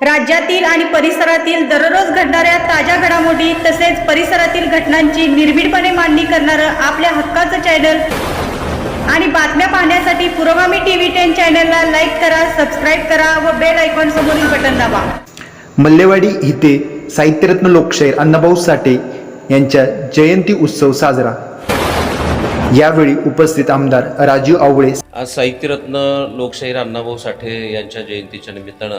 राज्यातील आणि परिसरातील दररोज घडणाऱ्या ताज्या घडामोडी तसेच परिसरातील घटनांची निर्भीडपणे मांडणी करणारं आपल्या हक्काचं चॅनल आणि बातम्या पाहण्यासाठी पुरोगामी टीव्ही टेन चॅनलला लाईक करा सबस्क्राईब करा व बेल आयकॉन समोरील बटन दाबा. मल्लेवाडी इथे साहित्यरत्न लोकशाहीर अण्णाभाऊ साठे यांच्या जयंती उत्सव साजरा. यावेळी उपस्थित आमदार राजीव आवळे. आज साहित्यरत्न लोकशाहीर अण्णाभाऊ साठे यांच्या जयंतीच्या निमित्तानं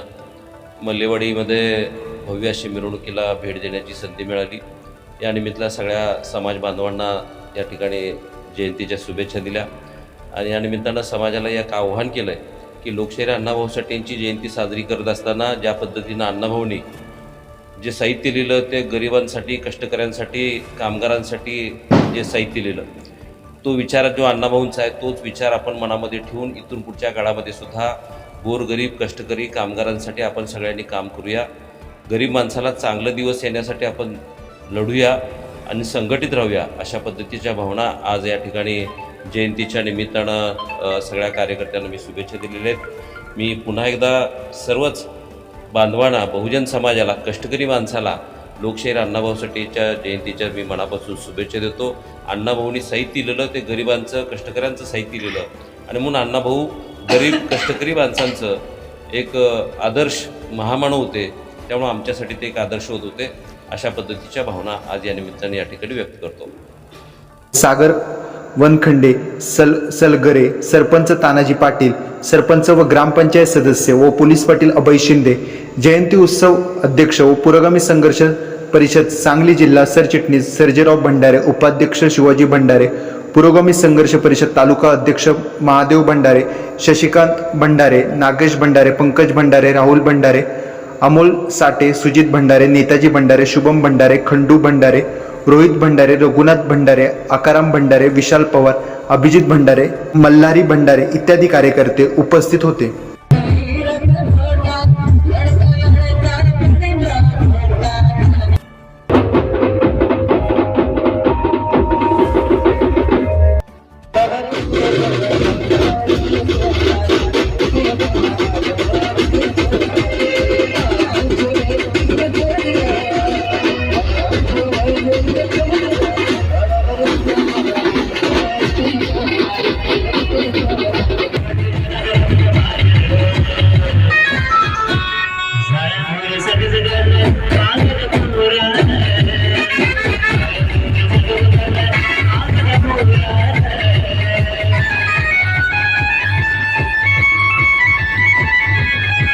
मल्लेवाडीमध्ये भव्य अशी मिरवणुकीला भेट देण्याची संधी मिळाली. या निमित्ताला सगळ्या समाज बांधवांना या ठिकाणी जयंतीच्या शुभेच्छा दिल्या. आणि या निमित्तानं समाजाला एक आव्हान केलं आहे की लोकशाहीर अण्णाभाऊ साठे यांची जयंती साजरी करत असताना ज्या पद्धतीनं अण्णाभाऊनी जे साहित्य लिहिलं ते गरिबांसाठी कष्टकऱ्यांसाठी कामगारांसाठी जे साहित्य लिहिलं तो विचार जो अण्णाभाऊंचा आहे तोच विचार आपण मनामध्ये ठेवून इथून पुढच्या काळामध्ये सुद्धा गोरगरीब कष्टकरी कामगारांसाठी आपण सगळ्यांनी काम करूया. गरीब माणसाला चांगलं दिवस येण्यासाठी आपण लढूया आणि संघटित राहूया अशा पद्धतीच्या भावना आज या ठिकाणी जयंतीच्या निमित्तानं सगळ्या कार्यकर्त्यांना मी शुभेच्छा दिलेल्या आहेत. मी पुन्हा एकदा सर्वच बांधवांना बहुजन समाजाला कष्टकरी माणसाला लोकशाहीर अण्णाभाऊ साठेच्या जयंतीच्या मी मनापासून शुभेच्छा देतो. अण्णाभाऊनी साहित्य लिहिलं ते गरिबांचं कष्टकऱ्यांचं साहित्य लिहिलं. आणि म्हणून अण्णाभाऊ गरीब कष्टकरी माणसांचं एक आदर्श महामानव होते त्यामुळं आमच्यासाठी ते एक आदर्श होत होते. अशा पद्धतीच्या भावना आज या निमित्ताने या ठिकाणी व्यक्त करतो. सागर वनखंडे सल सलगरे सरपंच तानाजी पाटील सरपंच व ग्रामपंचायत सदस्य व पोलीस पाटील अभय शिंदे जयंती उत्सव अध्यक्ष व पुरोगामी संघर्ष परिषद सांगली जिल्हा सरचिटणीस सर्जेराव भंडारे उपाध्यक्ष शिवाजी भंडारे पुरोगामी संघर्ष परिषद तालुका अध्यक्ष महादेव भंडारे शशिकांत भंडारे नागेश भंडारे पंकज भंडारे राहुल भंडारे अमोल साठे सुजित भंडारे नेताजी भंडारे शुभम भंडारे खंडू भंडारे रोहित भंडारे रघुनाथ भंडारे आकाराम भंडारे विशाल पवार अभिजित भंडारे मल्हारी भंडारे इत्यादी कार्यकर्ते उपस्थित होते.